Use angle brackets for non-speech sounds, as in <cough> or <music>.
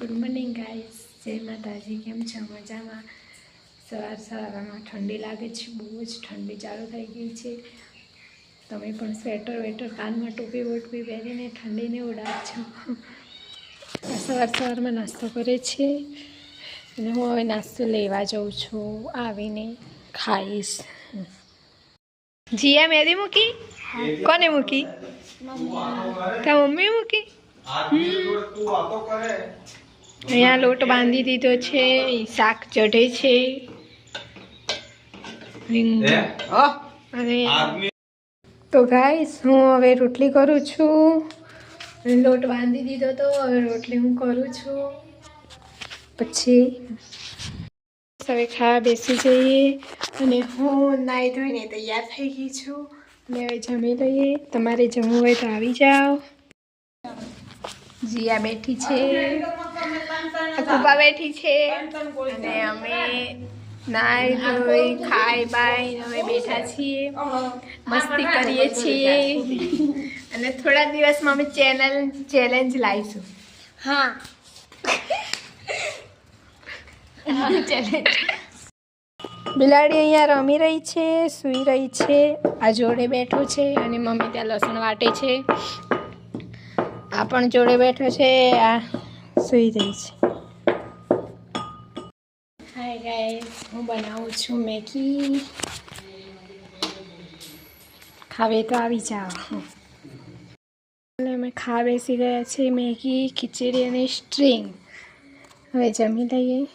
Good morning guys. જય માતાજી. કેમ છો? મજામાં? સવાર સવારમાં ઠંડી લાગે છે બહુ જ ઠંડી ચાલુ થઈ ગઈ છે. તમે પણ સ્વેટર વેટર કાનમાં ટોપી વોટપી પહેરીને ઠંડીને ઉડાવ છો સવાર સવારમાં નાસ્તો કરે છે. અને હું હવે નાસ્તો લેવા જાઉં છું આવીને ખાઈશ. જીયા મેદી મૂકી? કોને મૂકી? તા મમ્મી મૂકી? અહીંયા લોટ બાંધી દીધો છે શાક ચઢે છે. અને તો ગાઈસ હું હવે રોટલી કરું છું. લોટ બાંધી દીધો તો હવે રોટલી હું કરું છું. પછી હવે ખાવા બેસી જઈએ. અને હું નાહી ધોઈને તૈયાર થઈ ગઈ છું. અને હવે જમી લઈએ. તમારે જમવું હોય તો આવી જાઓ. જીયા બેઠી છે. કુપા બેઠી છે. અને અમે નાઈ ધોઈ ખાઈ બાઈ અમે બેઠા છીએ. મસ્તી કરીએ છીએ. <laughs> અને થોડા દિવસમાં અમે ચેનલ ચેલેન્જ લાવીશું. હા. ચેલેન્જ <laughs> બિલાડી અહીંયા રમી રહી છે સૂઈ રહી છે આ જોડે બેઠો છે અને મમ્મી ત્યાં લસણ વાટે છે. આ પણ જોડે બેઠો છે આ સૂઈ રહી છે. હાય ગાઈઝ હું બનાવું છું મેગી. ખાવે તો આવી જાઓ. અમે ખા બેસી ગયા છે મેગી, ખીચડી અને સ્ટ્રિંગ. હવે જમી લઈએ.